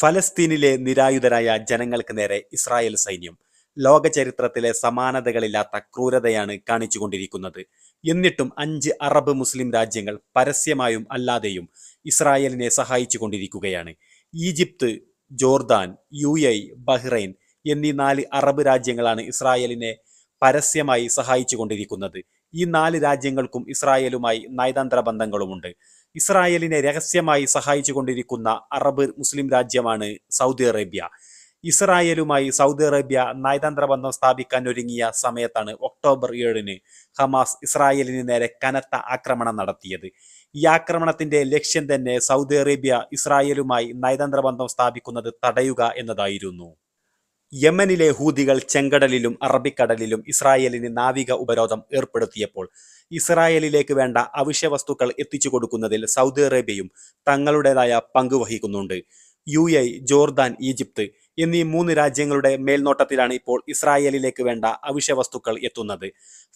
ഫലസ്തീനിലെ നിരായുധരായ ജനങ്ങൾക്ക് നേരെ ഇസ്രായേൽ സൈന്യം. ലോക ചരിത്രത്തിലെ സമാനതകളില്ലാത്ത ക്രൂരതയാണ് കാണിച്ചുകൊണ്ടിരിക്കുന്നത്. എന്നിട്ടും അഞ്ച് അറബ് മുസ്ലിം രാജ്യങ്ങൾ പരസ്യമായും അല്ലാതെയും ഇസ്രായേലിനെ സഹായിച്ചുകൊണ്ടിരിക്കുകയാണ്. Egypt Jordan U A Bahrain എന്നീ നാല് അറബ് രാജ്യങ്ങളാണ് ഇസ്രായേലിനെ പരസ്യമായി സഹായിച്ചുകൊണ്ടിരിക്കുന്നത്. ഈ നാല് രാജ്യങ്ങൾക്കും ഇസ്രായേലുമായി നയതന്ത്ര ബന്ധങ്ങളുമുണ്ട്. ഇസ്രായേലിനെ രഹസ്യമായി സഹായിച്ചുകൊണ്ടിരിക്കുന്ന അറബ് മുസ്ലിം രാജ്യമാണ് സൗദി അറേബ്യ. ഇസ്രായേലുമായി സൗദി അറേബ്യ നയതന്ത്ര ബന്ധം സ്ഥാപിക്കാൻ ഒരുങ്ങിയ സമയത്താണ് ഒക്ടോബർ ഏഴിന് ഹമാസ് ഇസ്രായേലിന് നേരെ കനത്ത ആക്രമണം നടത്തിയത്. ഈ ആക്രമണത്തിന്റെ ലക്ഷ്യം തന്നെ സൗദി അറേബ്യ ഇസ്രായേലുമായി നയതന്ത്ര ബന്ധം സ്ഥാപിക്കുന്നത് തടയുക എന്നതായിരുന്നു. യമനിലെ ഹൂതികൾ ചെങ്കടലിലും അറബിക്കടലിലും ഇസ്രായേലിന് നാവിക ഉപരോധം ഏർപ്പെടുത്തിയപ്പോൾ ഇസ്രായേലിലേക്ക് വേണ്ട അവശ്യ വസ്തുക്കൾ എത്തിച്ചു കൊടുക്കുന്നതിൽ സൗദി അറേബ്യയും തങ്ങളുടേതായ പങ്ക് വഹിക്കുന്നുണ്ട്. യു എ ജോർദാൻ ഈജിപ്ത് എന്നീ മൂന്ന് രാജ്യങ്ങളുടെ മേൽനോട്ടത്തിലാണ് ഇപ്പോൾ ഇസ്രായേലിലേക്ക് വേണ്ട അവശ്യ വസ്തുക്കൾ എത്തുന്നത്.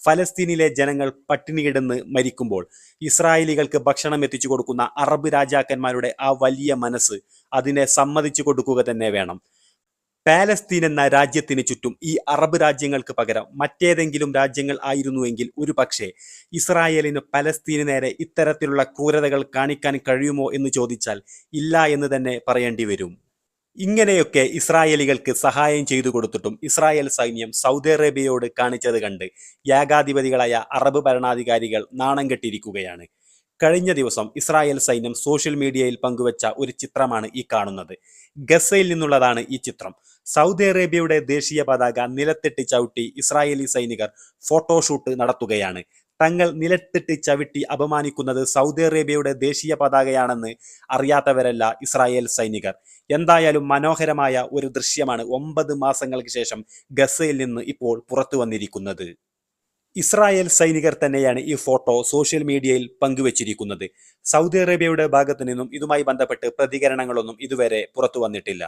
ഫലസ്തീനിലെ ജനങ്ങൾ പട്ടിണിയിടുന്ന് മരിക്കുമ്പോൾ ഇസ്രായേലികൾക്ക് ഭക്ഷണം എത്തിച്ചു കൊടുക്കുന്ന അറബ് രാജാക്കന്മാരുടെ ആ വലിയ മനസ്സ് അതിനെ സമ്മതിച്ചു കൊടുക്കുക തന്നെ വേണം. പാലസ്തീൻ എന്ന രാജ്യത്തിന് ചുറ്റും ഈ അറബ് രാജ്യങ്ങൾക്ക് പകരം മറ്റേതെങ്കിലും രാജ്യങ്ങൾ ആയിരുന്നുവെങ്കിൽ ഒരു പക്ഷേ ഇസ്രായേലിന് പലസ്തീന് നേരെ ഇത്തരത്തിലുള്ള ക്രൂരതകൾ കാണിക്കാൻ കഴിയുമോ എന്ന് ചോദിച്ചാൽ ഇല്ല എന്ന് തന്നെ പറയേണ്ടി വരും. ഇങ്ങനെയൊക്കെ ഇസ്രായേലികൾക്ക് സഹായം ചെയ്തു കൊടുത്തിട്ടും ഇസ്രായേൽ സൈന്യം സൗദി അറേബ്യയോട് കാണിച്ചത് കണ്ട് ഏകാധിപതികളായ അറബ് ഭരണാധികാരികൾ നാണം കെട്ടിയിരിക്കുകയാണ് കഴിഞ്ഞ ദിവസം ഇസ്രായേൽ സൈന്യം സോഷ്യൽ മീഡിയയിൽ പങ്കുവച്ച ഒരു ചിത്രമാണ് ഈ കാണുന്നത്. ഗസയിൽ നിന്നുള്ളതാണ് ഈ ചിത്രം. സൗദി അറേബ്യയുടെ ദേശീയ പതാക നിലത്തിട്ട് ചവിട്ടി ഇസ്രായേലി സൈനികർ ഫോട്ടോഷൂട്ട് നടത്തുകയാണ്. തങ്ങൾ നിലത്തിട്ട് ചവിട്ടി അപമാനിക്കുന്നത് സൗദി അറേബ്യയുടെ ദേശീയ പതാകയാണെന്ന് അറിയാത്തവരല്ല ഇസ്രായേൽ സൈനികർ. എന്തായാലും മനോഹരമായ ഒരു ദൃശ്യമാണ് ഒമ്പത് മാസങ്ങൾക്ക് ശേഷം ഗസയിൽ നിന്ന് ഇപ്പോൾ പുറത്തു വന്നിരിക്കുന്നത്. ഇസ്രായേൽ സൈനികർ തന്നെയാണ് ഈ ഫോട്ടോ സോഷ്യൽ മീഡിയയിൽ പങ്കുവച്ചിരിക്കുന്നത്. സൗദി അറേബ്യയുടെ ഭാഗത്തു നിന്നും ഇതുമായി ബന്ധപ്പെട്ട് പ്രതികരണങ്ങളൊന്നും ഇതുവരെ പുറത്തു വന്നിട്ടില്ല.